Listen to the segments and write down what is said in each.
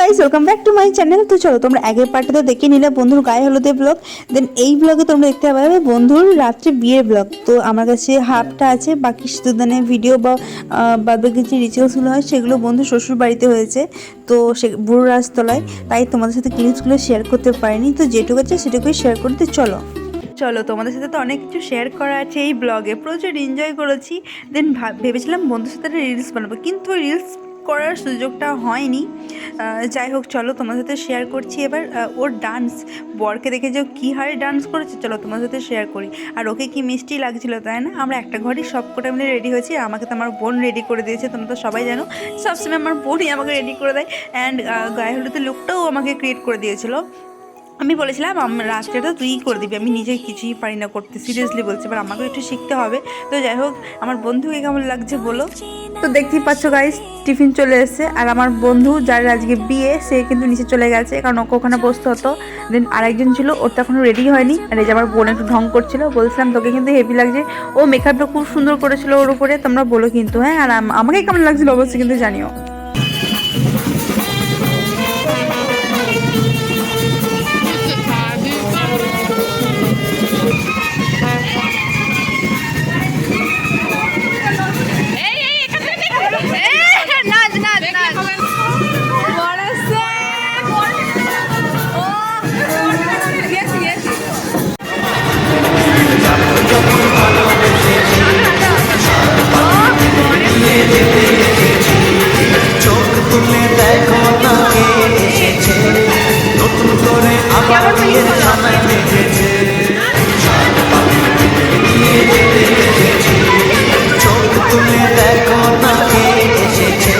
Guys welcome back to my channel তো চলো, তোমরা আগের পার্টে তো দেখে নিলে, বন্ধুর গায়ে হলুদে ব্লগ দেন এই ব্লগে তোমরা দেখতে পাবে বন্ধুর রাত্রে বিয়ের ব্লগ তো আমার কাছে হাফটা আছে, বাকি সিদ্ধদানের ভিডিও বা বাদবাকি যে রিচুয়ালসগুলো হয়, সেগুলো বন্ধু শ্বশুর বাড়িতে হয়েছে। তো সে বুড়ো রাজতলায়, তাই তোমাদের সাথে ক্লিপসগুলো শেয়ার করতে পারিনি। তো যেটুকু আছে সেটুকুই শেয়ার করতে, চলো। চলো, তোমাদের সাথে তো অনেক কিছু শেয়ার করা আছে এই ব্লগে প্রচুর এনজয় করেছি। দেন ভেবেছিলাম বন্ধুর সাথে রিলস বানাবো, কিন্তু রিলস করার সুযোগটা হয়নি। যাই হোক, চলো তোমার সাথে শেয়ার করছি এবার। ওর ডান্স বরকে দেখে যে কী হারে ডান্স করেছে, চলো তোমার সাথে শেয়ার করি। আর ওকে কি মিষ্টি লাগছিল, তাই না? আমরা একটা ঘরে সব কটা মিলে রেডি হয়েছি। আমাকে তো আমার বোন রেডি করে দিয়েছে, তোমরা তো সবাই জানো। সবসময় আমার বোনই আমাকে রেডি করে দেয়। অ্যান্ড গায়ে হলুদের লুকটাও আমাকে ক্রিয়েট করে দিয়েছিলো। আমি বলেছিলাম রাস্তাটা তুই করে দিবি, আমি নিজে কিছুই পারি না করতে। সিরিয়াসলি বলছি, এবার আমাকে একটু শিখতে হবে। তো যাই হোক, আমার বন্ধুকে কেমন লাগছে বলো? তো দেখতেই পাচ্ছ গাইস টিফিন চলে এসেছে, আর আমার বন্ধু যার আজকে বিয়ে, সে কিন্তু নিচে চলে গেছে, কারণ ওকে ওখানে বসতে হতো। দেন আরেকজন ছিল, ওর তো এখনও রেডি হয়নি, আর এই যে আমার বোন একটু ঢং করছিল, বলছিলাম, তোকে কিন্তু হেভি লাগছে। ও মেকআপটা খুব সুন্দর করেছিল ওর উপরে, তোমরা বলো কিন্তু হ্যাঁ? আর আম- আমাকে কেমন লাগছিল অবশ্যই কিন্তু জানিও। বিয়ের জানাই বেজেছে চোখ তুলে দেখো না কে এসেছে।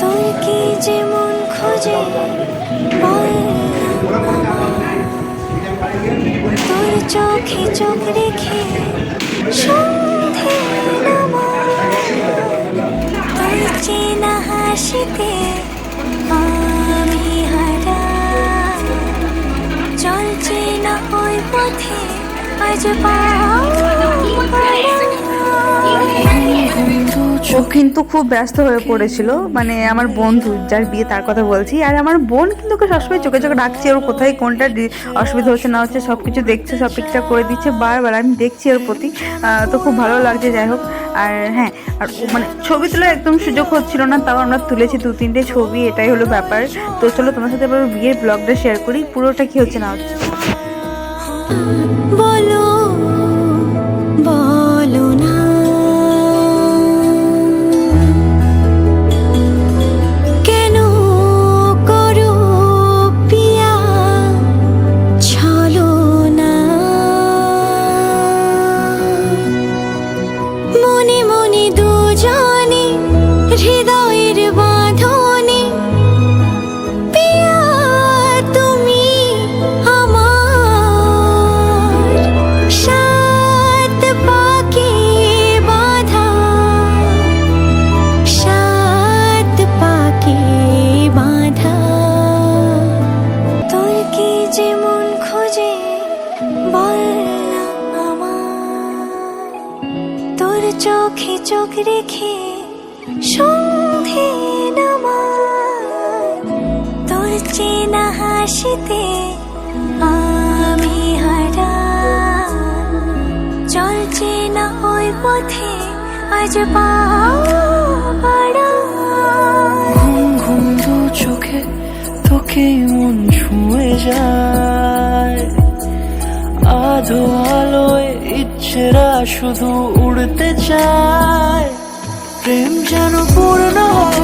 তোর কি যেমন খোঁজে বল তোর চোখে চোখ রেখে সন্ধে। তোর চেনা হাসিতে আমি হারা চলছে না ওই পথে, আজ পাও ও কিন্তু খুব ব্যস্ত হয়ে পড়েছিল। মানে আমার বন্ধু, যার বিয়ে তার কথা বলছি। আর আমার বোন কিন্তু ওকে সবসময় চোখে চোখে রাখছে ওর কোথায় কোনটা অসুবিধা হচ্ছে না হচ্ছে সব কিছু দেখছে, সব ঠিকঠাক করে দিচ্ছে, বারবার আমি দেখছি ওর প্রতি। তো খুব ভালো লাগছে, যাই হোক। আর হ্যাঁ আর মানে ছবি তোলার একদম সুযোগ হচ্ছিল না, তাও আমরা তুলেছি দু, তিনটে ছবি, এটাই হলো ব্যাপার। তো চলো তোমার সাথে এবার বিয়ের ব্লগটা শেয়ার করি, পুরোটা কি হচ্ছে না হচ্ছে। হৃদয়ের বাঁধনে। তুমি আমার সাত পাকে বাঁধা। সাত পাকে বাঁধা। তোর কি যেমন খোঁজে বল না আমার? তোর চোখে চোখ রেখে হাসিতে আমি হারা চলছে না ওই পথে আজ পাও ঘুম ঘুম দু চোখে তোকে মন ছুঁয়ে যায়। আধো আলোয় ইচ্ছেরা শুধু উড়তে চায়। প্রেম যেন পূর্ণ হলো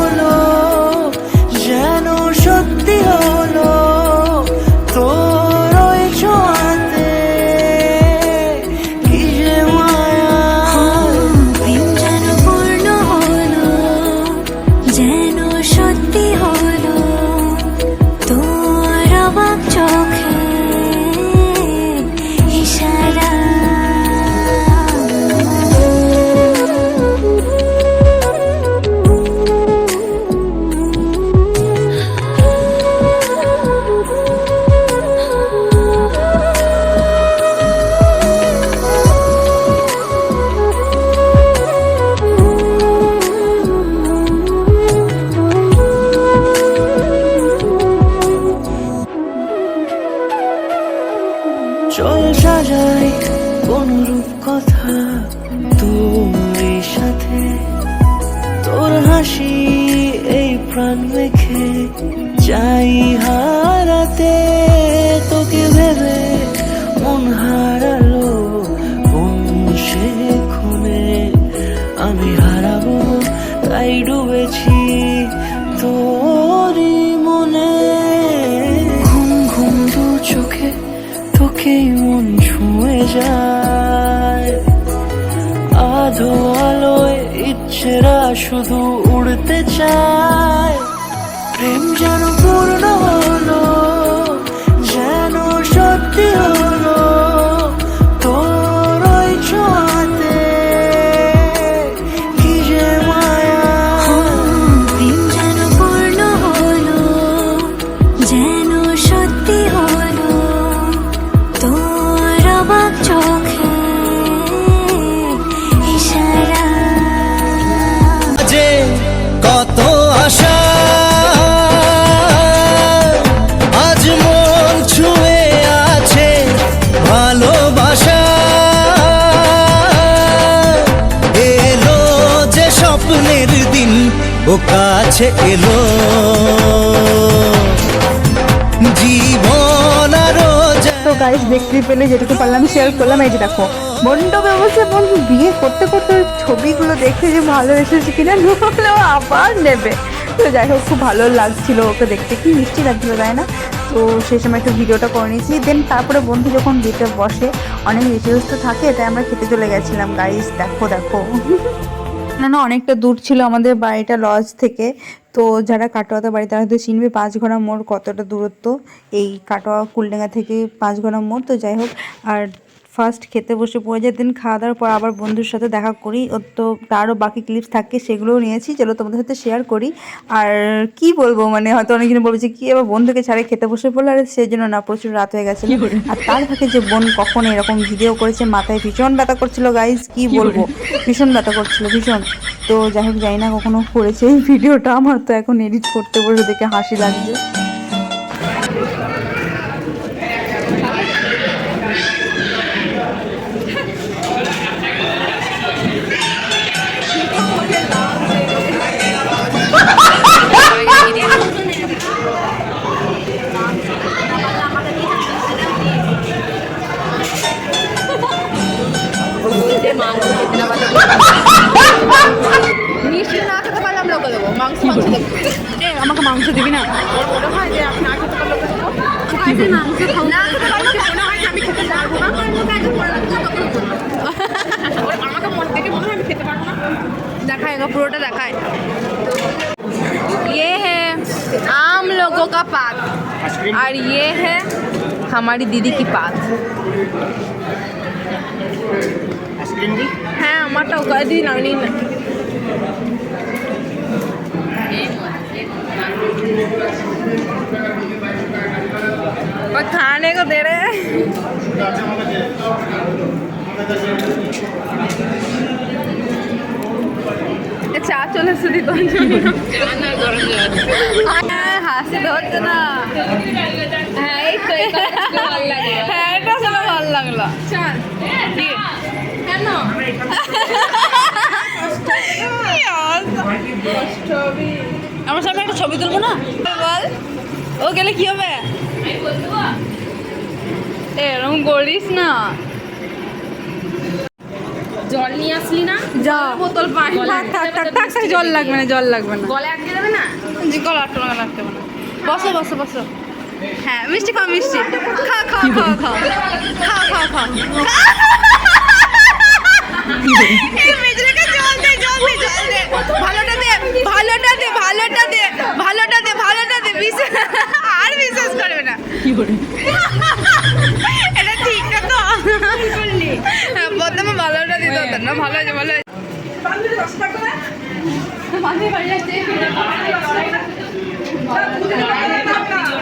হারাতে তোকে ভেবে মন হারালো। সে খুনে আমি হারাবো? তাই ডুবেছি তোরই মনে। ঘুম ঘুম দু চোখে তোকেই মন ছুঁয়ে যায়। আধো আলোয় ইচ্ছেরা শুধু উড়তে চায়। প্রেম যেন পূর্ণ ও কাছে এলো। জীবন তো গাইস দেখতে পেলে যেটুকু পারলাম শেয়ার করলাম। এই যে দেখো, মণ্ডপে অবশ্যই বন্ধু বিয়ে করতে করতে ছবিগুলো দেখে যে ভালো এসেছে কিনা নহলে ও আবার নেবে। তো যাই হোক, খুব ভালো লাগছিল ওকে দেখতে। কি মিষ্টি লাগছিল, তাই না? তো সেই সময় একটু ভিডিওটা করে নিয়েছি। দেন তারপরে বন্ধু যখন বিয়েতে বসে, অনেক রিচুয়ালস তো থাকে, তাই আমরা খেতে চলে গেছিলাম। গাইস দেখো দেখো। না অনেকটা দূর ছিল আমাদের বাড়িটা লজ থেকে। তো যারা কাটোয়াতে বাড়ি, তারা হয়তো চিনবে পাঁচ ঘোড়া মোড় কতটা দূরত্ব। এই কাটোয়া, কুলডেঙ্গা থেকে পাঁচ ঘোড়া মোড়, তো যাই হোক। আর ফার্স্ট খেতে বসে পড়ে যায় দিন খাওয়া দাওয়ার পর আবার বন্ধুর সাথে দেখা করি। ওর তো তারও বাকি ক্লিপস থাকে সেগুলোও নিয়েছি চলো তোমাদের সাথে শেয়ার করি। আর কি বলব মানে হয়তো অনেকজন বলবে যে কি এবার বন্ধুকে ছাড়ে খেতে বসে পড়ল? আর সেই জন্য না প্রচুর রাত হয়ে গেছে আর তার ফাঁকে যে বোন কখন এরকম ভিডিও করেছে মাথায় ভীষণ ব্যথা করছিল গাইজ কি বলব? ভীষণ ব্যথা করছিল ভীষণ। তো যাই হোক জানি না কখনো করেছে এই ভিডিওটা আমার তো এখন এডিট করতে বসে দেখে হাসি লাগছে। মিষ্টি না খেতে পারলে আমরা ওকে দেবো মাংস মাংস দেবো এ, আমাকে মাংস দিবি না ওর মনে হয় যে আমি না খেতে পারলে ওকে দেবো মাংস খাবো না খেতে পারলে ওর মনে হয় যে আমি খেতে পারবো না আমার মুখে একদম পড়ে লাগছে তখন বলবো। ওর আমাকে মন থেকে মনে হয় আমি খেতে পারবো না দেখায় এগো পুরোটা দেখায় ये है आम लोगों का पात और ये है हमारी दीदी की पात হ্যাঁ আমারটাও করে দিন আমি নিন না और खाने को दे रहे हैं এ চা চলে এসে দিত হাসি ধরছে না হ্যাঁ এই তো হ্যাঁ এটা কেন আমার সামনে একটা ছবি তুলবো না বল ও গেলে কি হবে এরকম করিস না জল নিয়ে আসলি না যা বোতল পানি জল লাগবে না জল লাগবে না গলে আটকে যাবে না আটটা লাগা না বসো বসো বসো হ্যাঁ মিষ্টি খাও মিষ্টি। খাও খাও খাও খাও। খাও খাও খাও। ভালোটা দে ভালোটা দে ভালোটা দে ভালোটা দে ভালোটা দে আর বিশ্বাস করবে না। এটা ঠিক না তো। হ্যাঁ, প্রথমে ভালোটা দিতে হতো না ভালো আছে ভালো আছে বাড়ি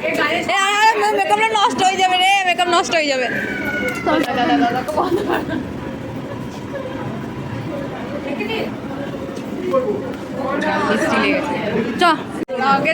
মেকআপটা নষ্ট হয়ে যাবে রে মেকআপ নষ্ট হয়ে যাবে। চ। আগে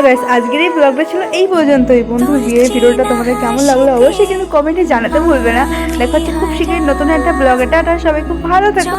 চলো গাইস, আজকের এই ব্লগটা ছিল এই পর্যন্তই। বন্ধু, যে ভিডিওটা তোমাদের কেমন লাগল অবশ্যই কিন্তু কমেন্টে জানাতে ভুলবে না। দেখা হচ্ছে খুব শীঘ্রই নতুন একটা ব্লগে টাটা, সবাই খুব ভালো থেকো।